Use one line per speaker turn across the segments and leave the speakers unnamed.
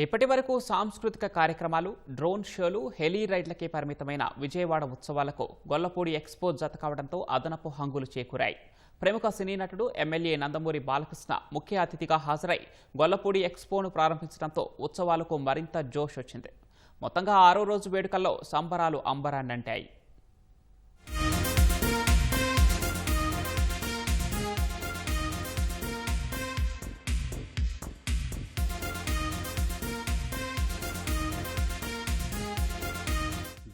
ఇప్పటి వరకు సాంస్కృతిక కార్యక్రమాలు డ్రోన్ షోలు హెలీ రైడ్లకే పరిమితమైన విజయవాడ ఉత్సవాలకు గొల్లపూడి ఎక్స్పో జత కావడంతో అదనపు హంగులు చేకూరాయి. ప్రముఖ సినీ నటుడు ఎమ్మెల్యే నందమూరి బాలకృష్ణ ముఖ్య అతిథిగా హాజరై గొల్లపూడి ఎక్స్పోను ప్రారంభించడంతో ఉత్సవాలకు మరింత జోష్ వచ్చింది. మొత్తంగా ఆరో రోజు వేడుకల్లో సంబరాలు అంబరాన్నంటాయి.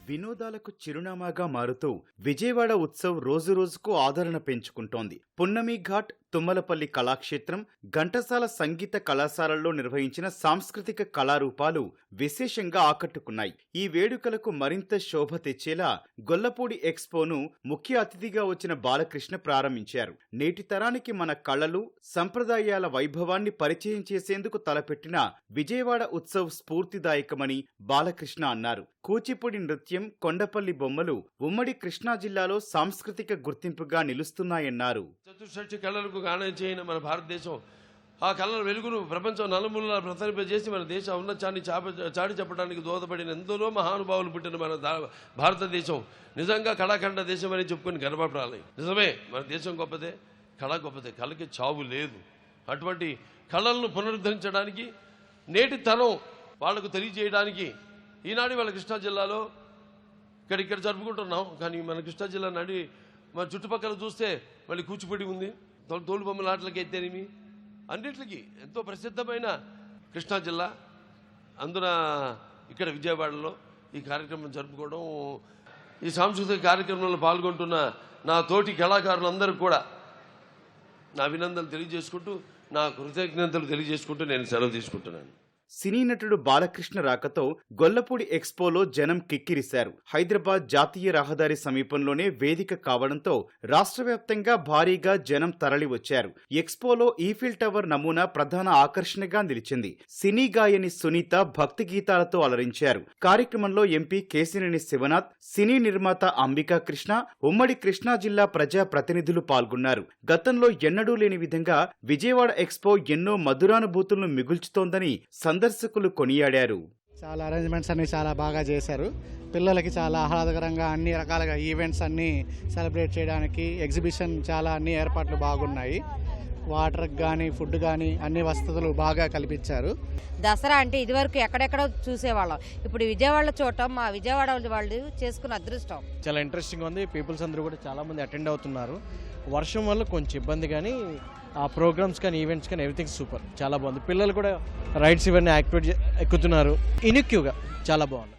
వినోదాలకు చిరునామాగా మారుతూ విజయవాడ ఉత్సవ్ రోజురోజుకు ఆదరణ పెంచుకుంటోంది. పున్నమి ఘాట్ తుమ్మలపల్లి కళాక్షేత్రం ఘంటసాల సంగీత కళాశాలల్లో నిర్వహించిన సాంస్కృతిక కళారూపాలు విశేషంగా ఆకట్టుకున్నాయి. ఈ వేడుకలకు మరింత శోభ తెచ్చేలా గొల్లపూడి ఎక్స్పోను ముఖ్య అతిథిగా వచ్చిన బాలకృష్ణ ప్రారంభించారు. నేటి తరానికి మన కళలు సంప్రదాయాల వైభవాన్ని పరిచయం చేసేందుకు తలపెట్టిన విజయవాడ ఉత్సవ్ స్ఫూర్తిదాయకమని బాలకృష్ణ అన్నారు. కూచిపూడి నృత్యం కొండపల్లి బొమ్మలు ఉమ్మడి కృష్ణా జిల్లాలో సాంస్కృతిక గుర్తింపుగా నిలుస్తున్నాయన్నారు.
చతుర్షష్టి కళలకు గానం చేయని మన భారతదేశం. ఆ కళల వెలుగును ప్రపంచం నలుమూలలా ప్రసరింపజేసి మన దేశ ఉన్నతాన్ని చాప చాటి చెప్పడానికి దోహదపడిన ఎందరో మహానుభావులు పుట్టిన మన భారతదేశం. నిజంగా కళాఖండ దేశం అని చెప్పుకొని గర్వపడాలి నిజమే మన దేశం గొప్పదే కళ గొప్పదే కళకి చావు లేదు. అటువంటి కళలను పునరుద్ధరించడానికి నేటి తరం వాళ్ళకు తెలియజేయడానికి ఈనాడు వాళ్ళ కృష్ణా జిల్లాలో ఇక్కడ ఇక్కడ జరుపుకుంటున్నాం. కానీ మన కృష్ణా జిల్లా నడి మన చుట్టుపక్కల చూస్తే మళ్ళీ కూచిపూడి ఉంది. తోలు బొమ్మల ఆటలకి అయితేనేమి అన్నిటికీ ఎంతో ప్రసిద్ధమైన కృష్ణా జిల్లా. అందున ఇక్కడ విజయవాడలో ఈ కార్యక్రమం జరుపుకోవడం ఈ సాంస్కృతిక కార్యక్రమంలో పాల్గొంటున్న నా తోటి కళాకారులందరూ కూడా నా అభినందనలు తెలియజేసుకుంటూ నా కృతజ్ఞతలు తెలియజేసుకుంటూ నేను సెలవు తీసుకుంటున్నాను.
సినీ నటుడు బాలకృష్ణ రాకతో గొల్లపూడి ఎక్స్పోలో జనం కిక్కిరిశారు. హైదరాబాద్ జాతీయ రహదారి సమీపంలోనే వేదిక కావడంతో రాష్ట్ర వ్యాప్తంగా భారీగా జనం తరలివచ్చారు. ఎక్స్పోలో ఈఫిల్ టవర్ నమూనా ప్రధాన ఆకర్షణగా నిలిచింది. సినీ గాయని సునీత భక్తి గీతాలతో అలరించారు. కార్యక్రమంలో ఎంపీ కేసినేని శివనాథ్ సినీ నిర్మాత అంబికా కృష్ణ ఉమ్మడి కృష్ణా జిల్లా ప్రజా ప్రతినిధులు పాల్గొన్నారు. గతంలో ఎన్నడూ లేని విధంగా విజయవాడ ఎక్స్పో ఎన్నో మధురానుభూతులను మిగుల్చుతోందని సందర్శకులు కొనియాడారు.
చాలా అరేంజ్మెంట్స్ అన్ని చాలా బాగా చేశారు. పిల్లలకి చాలా ఆహ్లాదకరంగా అన్ని రకాలుగా ఈవెంట్స్ అన్ని సెలబ్రేట్ చేయడానికి ఎగ్జిబిషన్ చాలా అన్ని ఏర్పాట్లు బాగున్నాయి. వాటర్ కానీ ఫుడ్ కానీ అన్ని వసతులు బాగా కల్పించారు.
దసరా అంటే ఇదివరకు ఎక్కడెక్కడో చూసేవాళ్ళం. ఇప్పుడు విజయవాడలో చూడటం మా విజయవాడ వాళ్ళు చేసుకున్న అదృష్టం.
చాలా ఇంట్రెస్టింగ్ ఉంది. పీపుల్స్ అందరూ కూడా చాలా మంది అటెండ్ అవుతున్నారు. వర్షం వల్ల కొంచెం ఇబ్బంది కానీ ఆ ప్రోగ్రామ్స్ కానీ ఈవెంట్స్ కానీ ఎవ్రీథింగ్ సూపర్ చాలా బాగుంది. పిల్లలు కూడా రైడ్స్ ఇవన్నీ యాక్టివేట్ ఎక్కుతున్నారు. ఇనిక్యూగా చాలా బాగుంది.